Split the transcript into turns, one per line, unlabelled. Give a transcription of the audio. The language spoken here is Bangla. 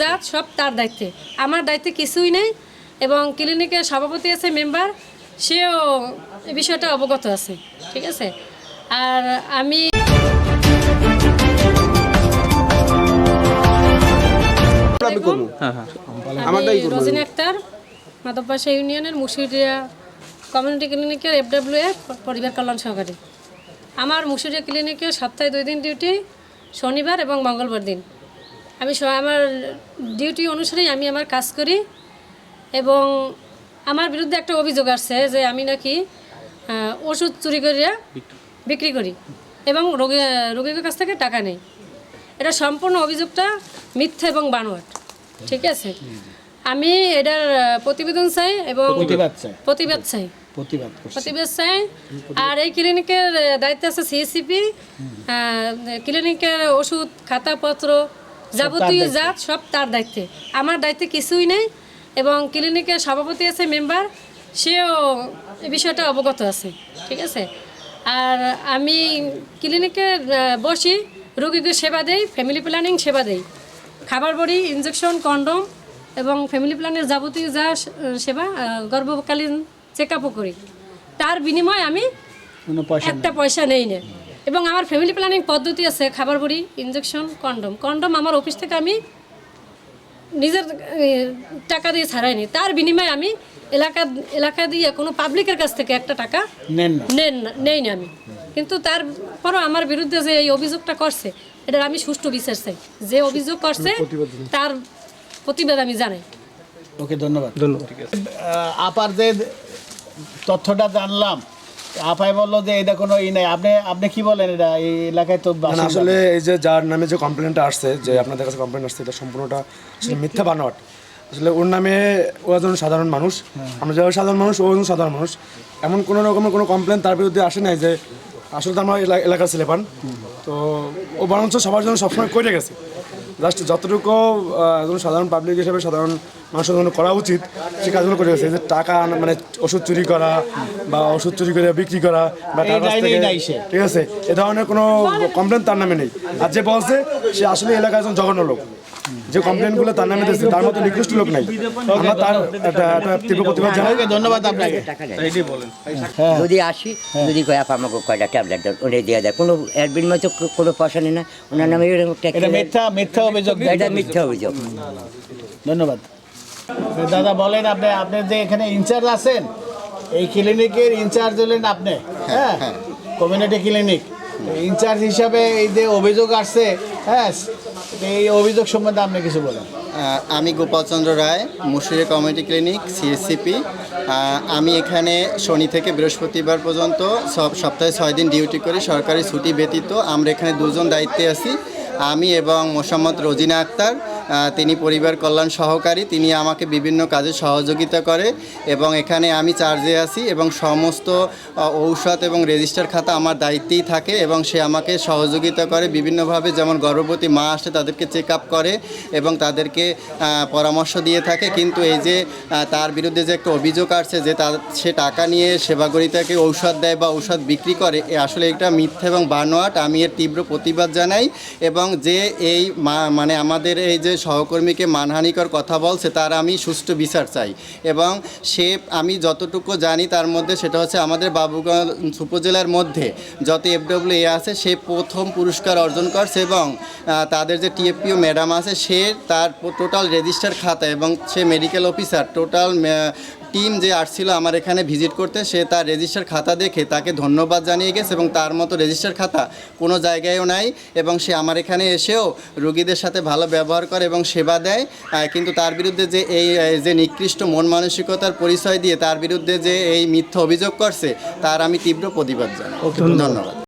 জাত সব তার দায়িত্বে। আমার দায়িত্বে কিছুই নেই এবং ক্লিনিকের সভাপতি আছে মেম্বার সেও এই বিষয়টা অবগত আছে ঠিক আছে? আর আমি
আমি করব। আমারটাই
আমি
করব।
রোজিনা আক্তার মাধববাসা ইউনিয়নের মুসিরিয়া কমিউনিটি ক্লিনিকের এফডাব্লিউ এ পরিবার কল্যাণ সহকারী। আমার মুসিরিয়া ক্লিনিকে সপ্তাহে দুই দিন ডিউটি শনিবার এবং মঙ্গলবার দিন। আমি স- আমার ডিউটি অনুসারেই আমি আমার কাজ করি এবং আমার বিরুদ্ধে একটা অভিযোগ আসছে যে আমি নাকি ওষুধ চুরি করিয়া বিক্রি। করি এবং রোগী রোগীর কাছ থেকে টাকা নেই। এটা সম্পূর্ণ অভিযোগটা মিথ্যা এবং বানোয়াট। ঠিক আছে? আমি এটার প্রতিবেদন চাই এবং
প্রতিবাদ চাই।
প্রতিবাদ চাই।
প্রতিবেদ
চাই। আর এই ক্লিনিকের দায়িত্বে আছে সিএসিপি। ক্লিনিকের ওষুধ খাতাপত্র যাবতীয় জাত সব তার দায়িত্বে। আমার দায়িত্বে কিছুই নেই এবং ক্লিনিকের সভাপতি আছে মেম্বার সেও এই বিষয়টা অবগত আছে ঠিক আছে? আর আমি ক্লিনিকে বসি রোগীকে সেবা দেই ফ্যামিলি প্ল্যানিং সেবা দেই। খাবার বড়ি ইনজেকশন কন্ডম এবং ফ্যামিলি প্ল্যানের যাবতীয় যা সেবা গর্ভকালীন চেক আপও করি। তার বিনিময়ে আমি একটা পয়সা নেই না। এবং আমার ফ্যামিলি প্ল্যানিং পদ্ধতি আছে খাবার বড়ি ইনজেকশন কন্ডম কন্ডম আমার অফিস থেকে আমি নিজের টাকা দিয়ে ছাড়াইনি। তার বিনিময়ে আমি এলাকা এলাকা দিয়ে কোনো পাবলিকের কাছ থেকে একটা টাকা
নেন না।
নেন নেই না আমি। কিন্তু তারপরও আমার বিরুদ্ধে যে এই অভিযোগটা করছে এটার আমি সুষ্ঠু বিচার চাই। যে অভিযোগ করছে তার প্রতিবাদ আমি জানাই।
ওকে ধন্যবাদ।
ধন্যবাদ।
আপার যে তথ্যটা জানলাম আপাই বলল যে এটা কোনো ই নাই। আপনি আপনি কি বলেন এটা? এই এলাকায় তো
আসলে এই যে যার নামে যে কমপ্লেনটা আসছে যে আপনাদের কাছে কমপ্লেন আসছে এটা সম্পূর্ণটা আসলে মিথ্যা বানোয়াট আসলে ওর নামে ও একজন সাধারণ মানুষ। আমরা যেভাবে সাধারণ মানুষ ও একজন সাধারণ মানুষ। এমন কোনো রকমের কোনো কমপ্লেন তার বিরুদ্ধে আসে নাই যে আসলে তো আমরা এলা- এলাকার ছেলে পান। তো ও বরঞ্চ সবার জন্য সবসময় করে গেছে। জাস্ট যতটুকু একজন সাধারণ পাবলিক হিসেবে সাধারণ মানুষের জন্য করা উচিত সে কাজগুলো করে গেছে যে টাকা মানে ওষুধ চুরি করা বা ওষুধ চুরি করে বিক্রি করা বা
এই
কাছ থেকে- ঠিক আছে এ ধরনের কোনো কমপ্লেন তার নামে নেই। আর যে বলছে সে আসলে এলাকার একজন জঘন্য লোক। যে কমপ্লেনগুলো তার নামে দিয়েছে তার মতো নিকৃষ্ট লোক নাই। আমরা তার একটা একটা তীব্র প্রতিবাদ জানাই।
ধন্যবাদ আপনাকে।
যদি আসি যদি কয় আপা আমাকে কয়টা ট্যাবলেট দেন? উনি দিয়ে দেয়। কোনো এর বিনিময়ে তো কোনো পয়সা নেই না। ওনার নামে
এটা মিথ্যা মিথ্যা অভিযোগ।
এটা মিথ্যা অভিযোগ।
ধন্যবাদ। দাদা বলেন আপনি আপনি যে এখানে ইনচার্জ আছেন এই ক্লিনিকের ইনচার্জ হলেন আপনি হ্যাঁ কমিউনিটি ক্লিনিক ইনচার্জ হিসাবে এই যে অভিযোগ আসছে হ্যাঁ এই অভিযোগ সম্বন্ধে আপনি কিছু বলেন।
আমি Gopalchandra Roy Murshida community clinic CSCP আমি এখানে শনি থেকে বৃহস্পতিবার পর্যন্ত সব সপ্তাহে ছয় দিন ডিউটি করি সরকারি ছুটি ব্যতীত। আমরা এখানে দুজন দায়িত্বে আছি। আমি এবং মোসাম্মদ রোজিনা আক্তার তিনি পরিবার কল্যাণ সহকারী, তিনি আমাকে বিভিন্ন কাজে সহযোগিতা করে এবং এখানে আমি চার্জে আছি এবং সমস্ত ঔষধ এবং রেজিস্টার খাতা আমার দায়িত্বেই থাকে এবং সে আমাকে সহযোগিতা করে বিভিন্নভাবে। যেমন গর্ভবতী মা আসে তাদেরকে চেক আপ করে এবং তাদেরকে পরামর্শ দিয়ে থাকে। কিন্তু এই যে তার বিরুদ্ধে যে একটা অভিযোগ আসছে যে তার সে টাকা নিয়ে সেবাগরিতাকে ঔষধ দেয় বা ঔষধ বিক্রি করে আসলে এটা মিথ্যা এবং বানোয়াট। আমি এর তীব্র প্রতিবাদ জানাই এবং যে এই মানে আমাদের এই যে সহকর্মীকে মানহানিকর কথা বলছে, তার আমি সুষ্ঠু বিচার চাই। এবং সে, আমি যতটুকু জানি তার মধ্যে সেটা হচ্ছে আমাদের বাবুগঞ্জ উপজেলার মধ্যে যত এফডব্লিউ এ আছে, সে প্রথম পুরস্কার অর্জন করছে এবং তাদের যে টিএফপিও ম্যাডাম আছে, সে তার টোটাল রেজিস্টার খাতা এবং সে মেডিকেল অফিসার, টোটাল টিম যে আসছিল আমার এখানে ভিজিট করতে সে তার রেজিস্টার খাতা দেখে তাকে ধন্যবাদ জানিয়ে গেছে এবং তার মতো রেজিস্টার খাতা কোনো জায়গায়ও নাই এবং সে আমার এখানে এসেও রুগীদের সাথে ভালো ব্যবহার করে এবং সেবা দেয়। কিন্তু তার বিরুদ্ধে যে এই যে নিকৃষ্ট মন মানসিকতার পরিচয় দিয়ে তার বিরুদ্ধে যে এই মিথ্যা অভিযোগ করছে তার আমি তীব্র প্রতিবাদ জানাই। ধন্যবাদ।